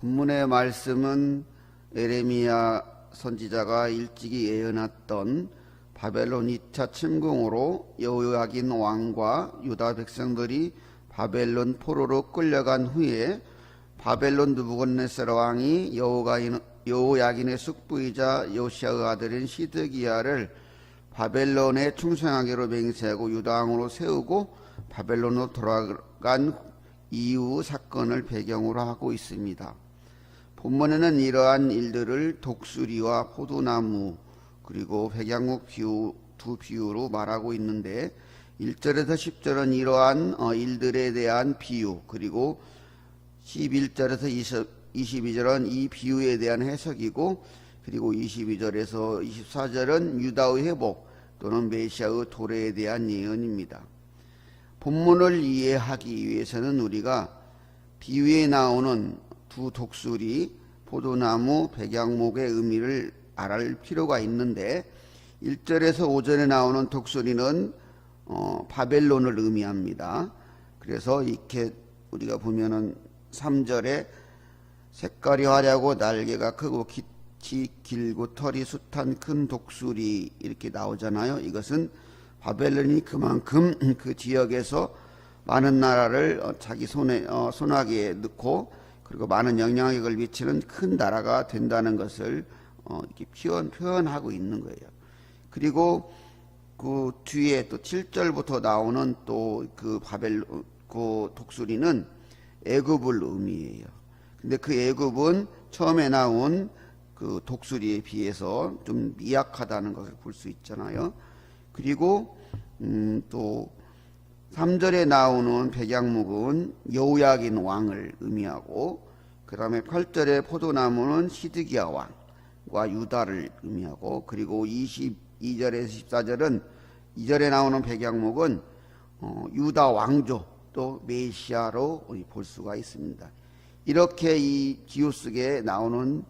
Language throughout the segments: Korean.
본문의 말씀은 에레미야 선지자가 일찍이 예언했던 바벨론 2차 침공으로 여호야긴 왕과 유다 백성들이 바벨론 포로로 끌려간 후에 바벨론 느부갓네살 왕이 여호야긴의 숙부이자 요시아의 아들인 시드기야를 바벨론에 충성하기로 맹세하고 유다 왕으로 세우고 바벨론으로 돌아간 이후 사건을 배경으로 하고 있습니다. 본문에는 이러한 일들을 독수리와 포도나무 그리고 백양목 비유 두 비유로 말하고 있는데 1절에서 10절은 이러한 어, 일들에 대한 비유 그리고 11절에서 20, 22절은 이 비유에 대한 해석이고 그리고 22절에서 24절은 유다의 회복 또는 메시아의 도래에 대한 예언입니다. 본문을 이해하기 위해서는 우리가 비유에 나오는 두 독수리, 포도나무, 백양목의 의미를 알을 필요가 있는데 1절에서 5절에 나오는 독수리는 어, 바벨론을 의미합니다. 그래서 이렇게 우리가 보면은 3절에 색깔이 화려하고 날개가 크고 깃이 길고 털이 숱한 큰 독수리 이렇게 나오잖아요. 이것은 바벨론이 그만큼 그 지역에서 많은 나라를 어, 자기 손에 어, 손아귀에 넣고 그리고 많은 영향력을 미치는 큰 나라가 된다는 것을 어, 이렇게 표현 표현하고 있는 거예요. 그리고 그 뒤에 또 7절부터 나오는 또 그 바벨 그 독수리는 애굽을 의미해요. 근데 그 애굽은 처음에 나온 그 독수리에 비해서 좀 미약하다는 것을 볼 수 있잖아요. 그리고 음, 또 3절에 나오는 백양목은 여우야긴 왕을 의미하고 그 다음에 8절의 포도나무는 시드기야 왕과 유다를 의미하고 그리고 22절에서 14절은 2절에 나오는 백양목은 어, 유다 왕조 또 메시아로 볼 수가 있습니다. 이렇게 이 기호 속에 나오는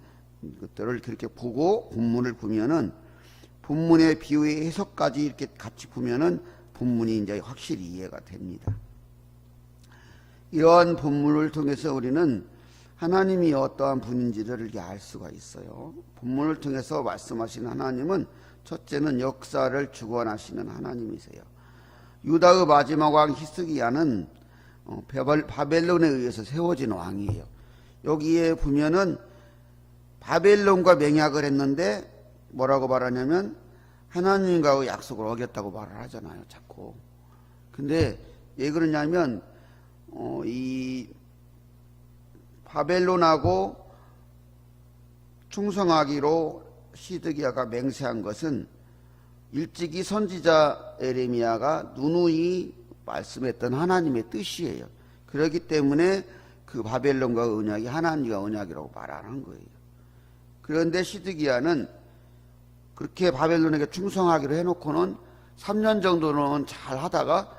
것들을 그렇게 보고 본문을 보면은 본문의 비유의 해석까지 이렇게 같이 보면은 본문이 이제 확실히 이해가 됩니다. 이러한 본문을 통해서 우리는 하나님이 어떠한 분인지를 이렇게 알 수가 있어요. 본문을 통해서 말씀하시는 하나님은 첫째는 역사를 주관하시는 하나님이세요. 유다의 마지막 왕 히스기야는 어, 바벨론에 의해서 세워진 왕이에요. 여기에 보면은 바벨론과 맹약을 했는데 뭐라고 말하냐면 하나님과의 약속을 어겼다고 말을 하잖아요. 자꾸. 근데 왜 그러냐면 어, 이 바벨론하고 충성하기로 시드기야가 맹세한 것은 일찍이 선지자 에레미야가 누누이 말씀했던 하나님의 뜻이에요. 그렇기 때문에 그 바벨론과 언약이 하나님과 언약이라고 말하는 거예요. 그런데 시드기야는 그렇게 바벨론에게 충성하기로 해놓고는 3년 정도는 잘 하다가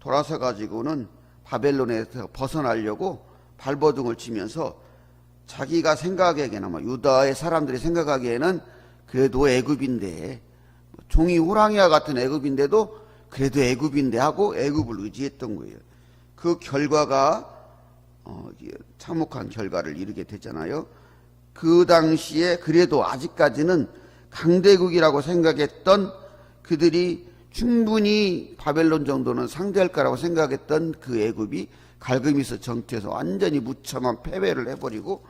돌아서 가지고는 바벨론에서 벗어나려고 발버둥을 치면서 자기가 생각하기에는 뭐 유다의 사람들이 생각하기에는 그래도 애굽인데 뭐 종이 호랑이와 같은 애굽인데도 그래도 애굽인데 하고 애굽을 의지했던 거예요. 그 결과가 어, 참혹한 결과를 이루게 되잖아요. 그 당시에 그래도 아직까지는 강대국이라고 생각했던 그들이 충분히 바벨론 정도는 상대할 거라고 생각했던 그 애굽이 갈그미스 정투에서 완전히 무참한 패배를 해버리고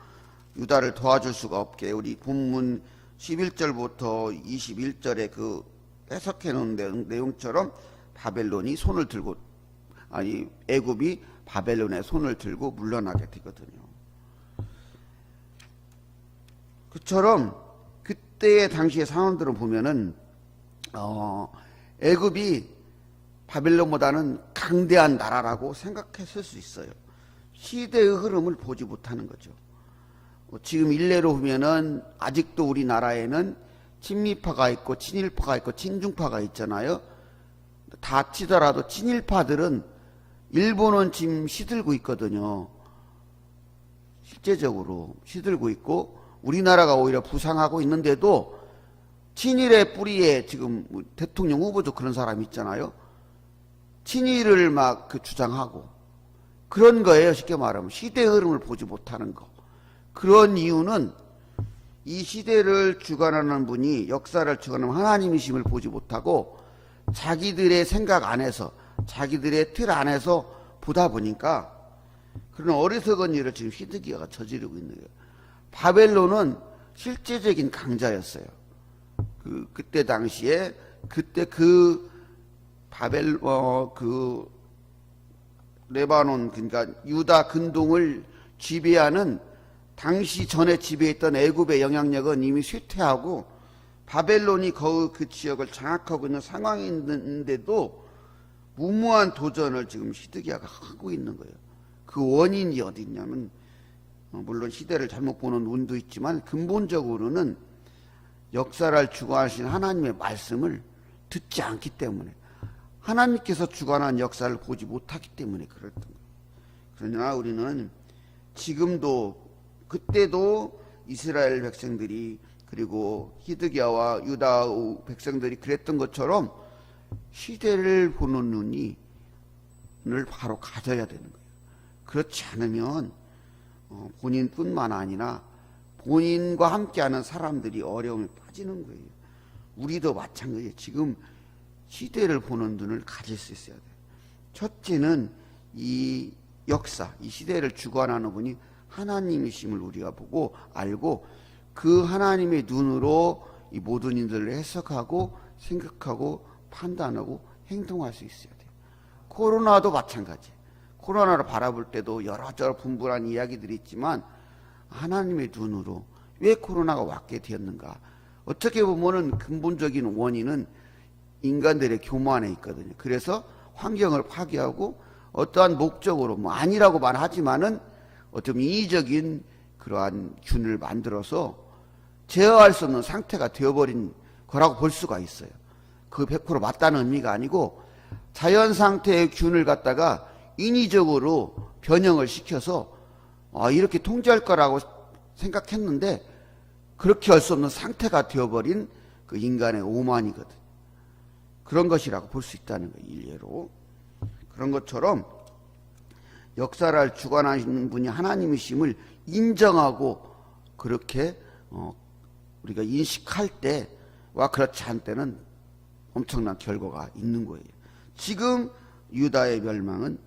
유다를 도와줄 수가 없게 우리 본문 11절부터 21절에 그 해석해 놓은 내용- 내용처럼 바벨론이 손을 들고 아니 애굽이 바벨론의 손을 들고 물러나게 되거든요. 그처럼 그때의 당시의 상황들을 보면은 어, 애굽이 바벨론보다는 강대한 나라라고 생각했을 수 있어요. 시대의 흐름을 보지 못하는 거죠. 어, 지금 일례로 보면은 아직도 우리나라에는 친미파가 있고 친일파가 있고 친중파가 있잖아요. 다 치더라도 친일파들은 일본은 지금 시들고 있거든요. 실제적으로 시들고 있고 우리나라가 오히려 부상하고 있는데도 친일의 뿌리에 지금 뭐 대통령 후보도 그런 사람 있잖아요. 친일을 막 그 주장하고 그런 거예요. 쉽게 말하면 시대의 흐름을 보지 못하는 거. 그런 이유는 이 시대를 주관하는 분이 역사를 주관하는 하나님이심을 보지 못하고 자기들의 생각 안에서 자기들의 틀 안에서 보다 보니까 그런 어리석은 일을 지금 히드기야가 저지르고 있는 거예요. 바벨론은 실제적인 강자였어요. 그 그때 당시에 그때 그 바벨 어 그 레바논 그러니까 유다 근동을 지배하는 당시 전에 지배했던 애굽의 영향력은 이미 쇠퇴하고 바벨론이 거의 그 지역을 장악하고 있는 상황이 있는데도 무모한 도전을 지금 시드기야가 하고 있는 거예요. 그 원인이 어디 있냐면 어, 물론 시대를 잘못 보는 운도 있지만 근본적으로는 역사를 주관하신 하나님의 말씀을 듣지 않기 때문에 하나님께서 주관한 역사를 보지 못하기 때문에 그랬던 거예요. 그러나 우리는 지금도 그때도 이스라엘 백성들이 그리고 히드기야와 유다 백성들이 그랬던 것처럼 시대를 보는 눈이 를 바로 가져야 되는 거예요. 그렇지 않으면 어, 본인뿐만 아니라 본인과 함께하는 사람들이 어려움에 빠지는 거예요. 우리도 마찬가지예요. 지금 시대를 보는 눈을 가질 수 있어야 돼요. 첫째는 이 역사, 이 시대를 주관하는 분이 하나님이심을 우리가 보고 알고 그 하나님의 눈으로 이 모든 일들을 해석하고 생각하고 판단하고 행동할 수 있어야 돼요. 코로나도 마찬가지. 코로나를 바라볼 때도 여러저러 분분한 이야기들이 있지만 하나님의 눈으로 왜 코로나가 왔게 되었는가? 어떻게 보면은 근본적인 원인은 인간들의 교만에 있거든요. 그래서 환경을 파괴하고 어떠한 목적으로 뭐 아니라고 말하지만은 어떤 인위적인 그러한 균을 만들어서 제어할 수 없는 상태가 되어버린 거라고 볼 수가 있어요. 그 100% 맞다는 의미가 아니고 자연 상태의 균을 갖다가 인위적으로 변형을 시켜서 아, 이렇게 통제할 거라고 생각했는데 그렇게 할 수 없는 상태가 되어버린 그 인간의 오만이거든. 그런 것이라고 볼 수 있다는 거예요. 일례로. 그런 것처럼 역사를 주관하시는 분이 하나님이심을 인정하고 그렇게 어, 우리가 인식할 때와 그렇지 않을 때는 엄청난 결과가 있는 거예요. 지금 유다의 멸망은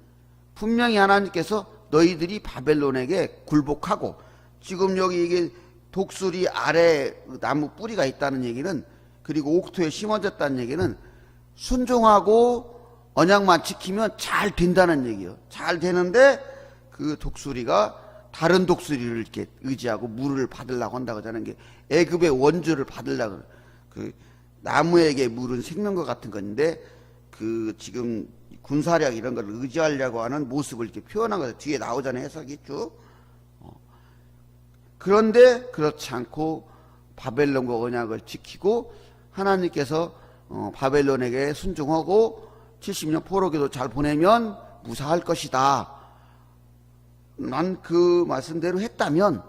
분명히 하나님께서 너희들이 바벨론에게 굴복하고 지금 여기 이게 독수리 아래 나무 뿌리가 있다는 얘기는 그리고 옥토에 심어졌다는 얘기는 순종하고 언약만 지키면 잘 된다는 얘기예요. 잘 되는데 그 독수리가 다른 독수리를 이렇게 의지하고 물을 받으려고 한다고 하자는 게 애굽의 원주를 받으려고 그 나무에게 물은 생명과 같은 건데 그 지금 군사력 이런 걸 의지하려고 하는 모습을 이렇게 표현한 거죠. 뒤에 나오잖아요. 해석이 쭉. 어. 그런데 그렇지 않고 바벨론과 언약을 지키고 하나님께서 어, 바벨론에게 순종하고 70년 포로기도 잘 보내면 무사할 것이다. 난 그 말씀대로 했다면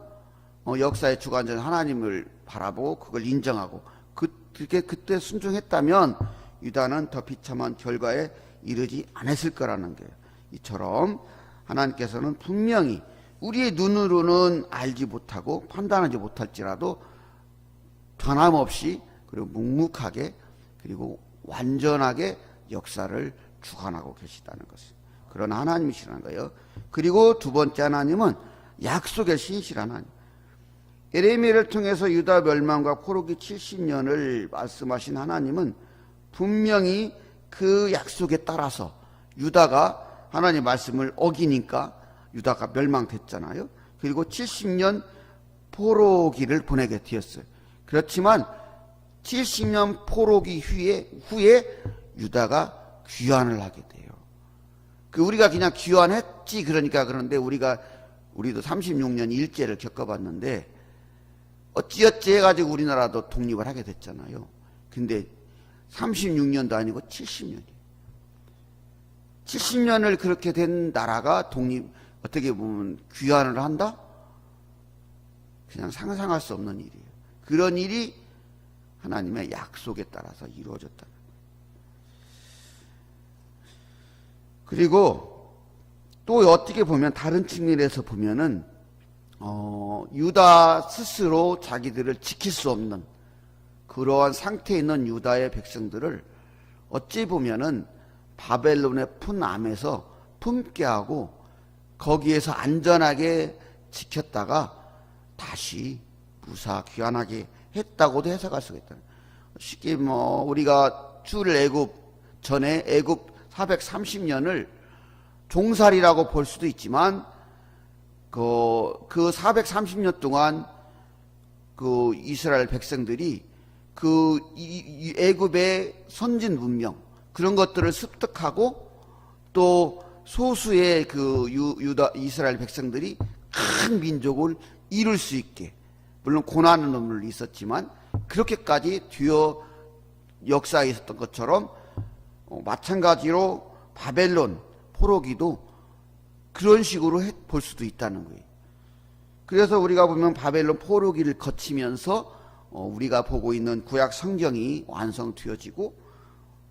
어, 역사의 주관자 하나님을 바라보고 그걸 인정하고 그게 그때 순종했다면 유다는 더 비참한 결과에 이르지 않았을 거라는 게 이처럼 하나님께서는 분명히 우리의 눈으로는 알지 못하고 판단하지 못할지라도 변함없이 그리고 묵묵하게 그리고 완전하게 역사를 주관하고 계시다는 것을 그런 하나님이시라는 거예요. 그리고 두 번째 하나님은 약속의 신실한 하나님. 에레미를 통해서 유다 멸망과 포로기 70년을 말씀하신 하나님은 분명히 그 약속에 따라서 유다가 하나님 말씀을 어기니까 유다가 멸망됐잖아요. 그리고 70년 포로기를 보내게 되었어요. 그렇지만 70년 포로기 후에 후에 유다가 귀환을 하게 돼요. 그 우리가 그냥 귀환했지 그러니까 그런데 우리가 우리도 36년 일제를 겪어봤는데 어찌어찌 해가지고 우리나라도 독립을 하게 됐잖아요. 근데 36년도 아니고 70년이에요. 70년을 그렇게 된 나라가 독립, 어떻게 보면 귀환을 한다? 그냥 상상할 수 없는 일이에요. 그런 일이 하나님의 약속에 따라서 이루어졌다. 그리고 또 어떻게 보면 다른 측면에서 보면은 어, 유다 스스로 자기들을 지킬 수 없는 그러한 상태에 있는 유다의 백성들을 어찌 보면은 바벨론의 푼 암에서 품게 하고 거기에서 안전하게 지켰다가 다시 무사 귀환하게 했다고도 해석할 수가 있다. 쉽게 뭐 우리가 출애굽 전에 애굽 430년을 종살이라고 볼 수도 있지만 그, 그 430년 동안 그 이스라엘 백성들이 그 애굽의 선진 문명 그런 것들을 습득하고 또 소수의 그 유, 유다 이스라엘 백성들이 큰 민족을 이룰 수 있게 물론 고난은 놈을 있었지만 그렇게까지 뒤어 역사에 있었던 것처럼 어, 마찬가지로 바벨론 포로기도 그런 식으로 해- 볼 수도 있다는 거예요. 그래서 우리가 보면 바벨론 포로기를 거치면서 어, 우리가 보고 있는 구약 성경이 완성되어지고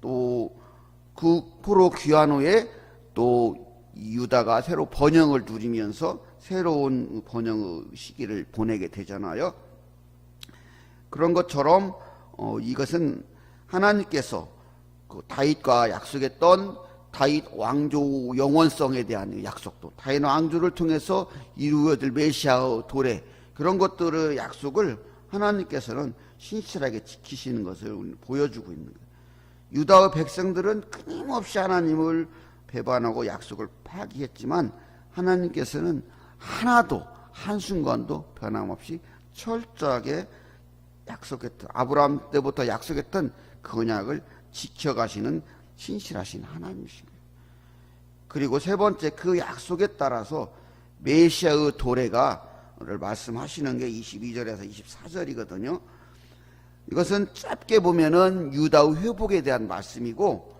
또그 포로 귀환 후에 또 유다가 새로 번영을 누리면서 새로운 번영의 시기를 보내게 되잖아요. 그런 것처럼 어, 이것은 하나님께서 그 다윗과 약속했던 다윗 왕조 영원성에 대한 약속도 다윗 왕조를 통해서 이루어질 메시아의 도래 그런 것들의 약속을 하나님께서는 신실하게 지키시는 것을 보여주고 있는 거예요. 유다의 백성들은 끊임없이 하나님을 배반하고 약속을 파기했지만 하나님께서는 하나도 한순간도 변함없이 철저하게 약속했던 아브라함 때부터 약속했던 그 언약을 지켜가시는 신실하신 하나님이신 거예요. 그리고 세 번째 그 약속에 따라서 메시아의 도래가 를 말씀하시는 게 22절에서 24절이거든요. 이것은 짧게 보면은 유다의 회복에 대한 말씀이고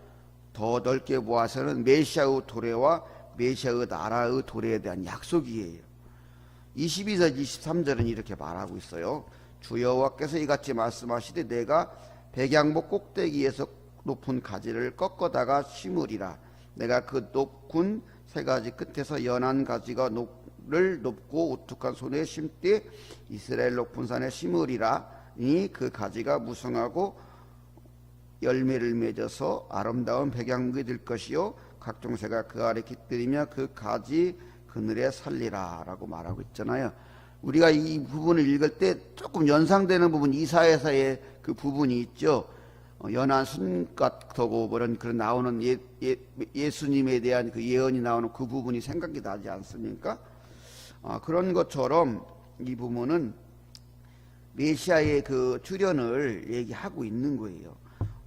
더 넓게 보아서는 메시아의 도래와 메시아의 나라의 도래에 대한 약속이에요. 22절 23절은 이렇게 말하고 있어요. 주 여호와께서 이같이 말씀하시되 내가 백양목 꼭대기에서 높은 가지를 꺾어다가 심으리라. 내가 그 높은 세 가지 끝에서 연한 가지가 높 을 높고 우뚝한 손에 심되 이스라엘 높은 산에 심으리라. 이그 가지가 무성하고 열매를 맺어서 아름다운 백양목이 될 것이요 각종 새가 그 아래 깃들이며 그 가지 그늘에 살리라라고 말하고 있잖아요. 우리가 이 부분을 읽을 때 조금 연상되는 부분 이사에서의 그 부분이 있죠. 어, 연한 순 같고 그런 그런 나오는 예, 예, 예수님에 대한 그 예언이 나오는 그 부분이 생각이 나지 않습니까? 아, 그런 것처럼 이 부분은 메시아의 그 출현을 얘기하고 있는 거예요.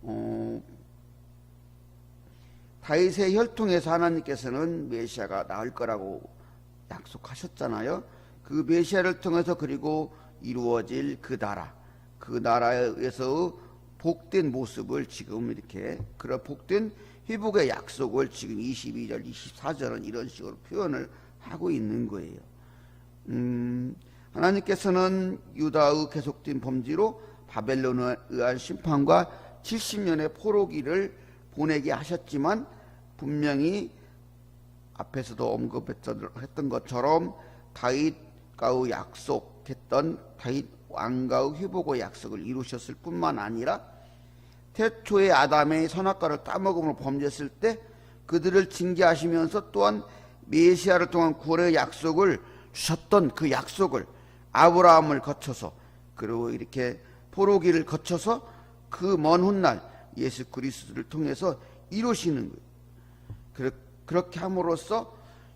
어, 다윗의 혈통에서 하나님께서는 메시아가 나올 거라고 약속하셨잖아요. 그 메시아를 통해서 그리고 이루어질 그 나라, 그 나라에서 복된 모습을 지금 이렇게 그런 복된 회복의 약속을 지금 22절, 24절은 이런 식으로 표현을 하고 있는 거예요. 음, 하나님께서는 유다의 계속된 범죄로 바벨론에 의한 심판과 70년의 포로기를 보내게 하셨지만 분명히 앞에서도 언급했던 것처럼 다윗과의 약속했던 다윗 왕가의 회복의 약속을 이루셨을 뿐만 아니라 태초에 아담의 선악과를 따먹음으로 범죄했을 때 그들을 징계하시면서 또한 메시아를 통한 구원의 약속을 주셨던 그 약속을 아브라함을 거쳐서 그리고 이렇게 포로기를 거쳐서 그 먼 훗날 예수 그리스도를 통해서 이루시는 거예요. 그렇- 그렇게 함으로써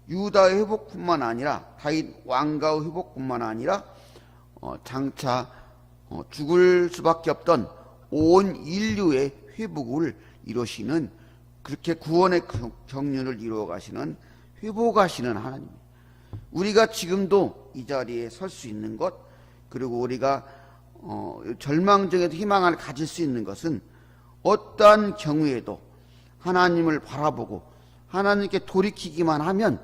유다의 회복뿐만 아니라 다윗 왕가의 회복뿐만 아니라 어, 장차 어, 죽을 수밖에 없던 온 인류의 회복을 이루시는 그렇게 구원의 경- 경륜을 이루어 가시는 회복하시는 하나님. 우리가 지금도 이 자리에 설 수 있는 것 그리고 우리가 어, 절망적에도 희망을 가질 수 있는 것은 어떠한 경우에도 하나님을 바라보고 하나님께 돌이키기만 하면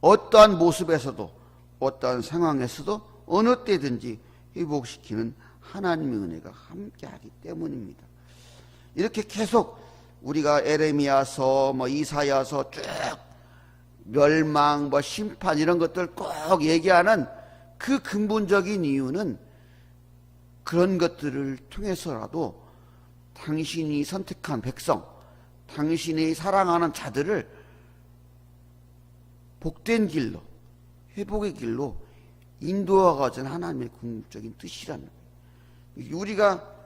어떠한 모습에서도 어떠한 상황에서도 어느 때든지 회복시키는 하나님의 은혜가 함께하기 때문입니다. 이렇게 계속 우리가 에레미야서 뭐 이사야서 쭉 멸망 뭐 심판 이런 것들 꼭 얘기하는 그 근본적인 이유는 그런 것들을 통해서라도 당신이 선택한 백성, 당신이 사랑하는 자들을 복된 길로, 회복의 길로 인도하고자 하나님의 궁극적인 뜻이라는 거예요. 우리가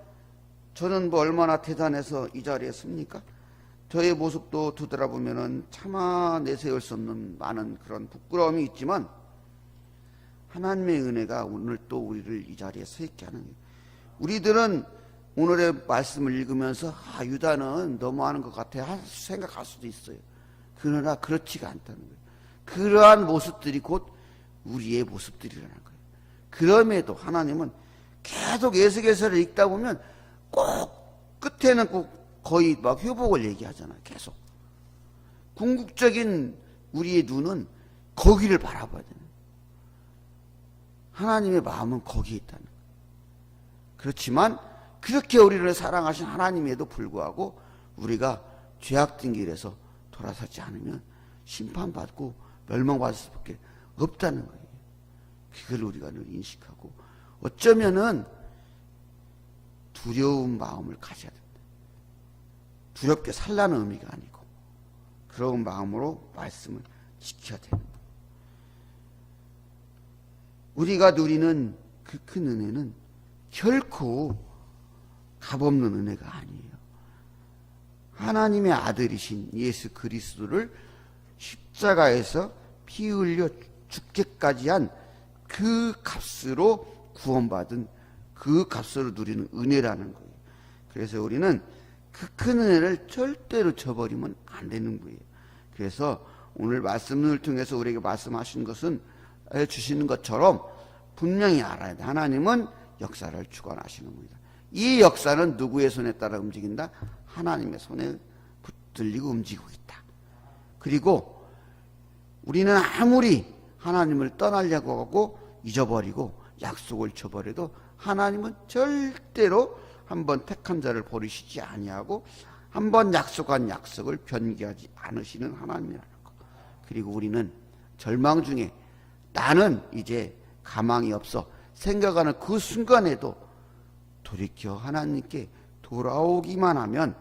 저는 뭐 얼마나 대단해서 이 자리에 섭니까? 저의 모습도 뒤돌아보면은 차마 내세울 수 없는 많은 그런 부끄러움이 있지만 하나님의 은혜가 오늘 또 우리를 이 자리에 서 있게 하는 거예요. 우리들은 오늘의 말씀을 읽으면서 아 유다는 너무하는 것 같아 할- 생각할 수도 있어요. 그러나 그렇지가 않다는 거예요. 그러한 모습들이 곧 우리의 모습들이라는 거예요. 그럼에도 하나님은 계속 예수계서를 읽다 보면 꼭 끝에는 꼭 거의 막 회복을 얘기하잖아요. 계속. 궁극적인 우리의 눈은 거기를 바라봐야 되는. 하나님의 마음은 거기에 있다는 거예요. 그렇지만 그렇게 우리를 사랑하신 하나님에도 불구하고 우리가 죄악된 길에서 돌아서지 않으면 심판받고 멸망받을 수밖에 없다는 거예요. 그걸 우리가 늘 인식하고 어쩌면은 두려운 마음을 가져야 된다. 두렵게 살라는 의미가 아니고 그런 마음으로 말씀을 지켜야 되는 거예요. 우리가 누리는 그 큰 은혜는 결코 값없는 은혜가 아니에요. 하나님의 아들이신 예수 그리스도를 십자가에서 피 흘려 죽게까지 한 그 값으로 구원받은 그 값으로 누리는 은혜라는 거예요. 그래서 우리는 그 큰 은혜를 절대로 저버리면 안 되는 거예요. 그래서 오늘 말씀을 통해서 우리에게 말씀하신 것은 주시는 것처럼 분명히 알아야 돼. 하나님은 역사를 주관하시는 겁니다. 이 역사는 누구의 손에 따라 움직인다? 하나님의 손에 붙들리고 움직이고 있다. 그리고 우리는 아무리 하나님을 떠나려고 하고 잊어버리고 약속을 저버려도 하나님은 절대로 한번 택한 자를 버리시지 아니하고 한 번 약속한 약속을 변기하지 않으시는 하나님이라는 것. 그리고 우리는 절망 중에 나는 이제 가망이 없어 생각하는 그 순간에도 돌이켜 하나님께 돌아오기만 하면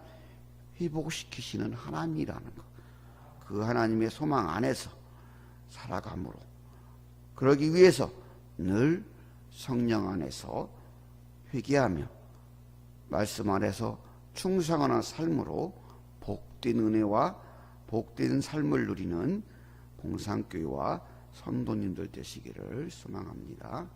회복시키시는 하나님이라는 것. 그 하나님의 소망 안에서 살아감으로 그러기 위해서 늘 성령 안에서 회개하며 말씀 안에서 충성하는 삶으로 복된 은혜와 복된 삶을 누리는 봉상교회와 선도님들 되시기를 소망합니다.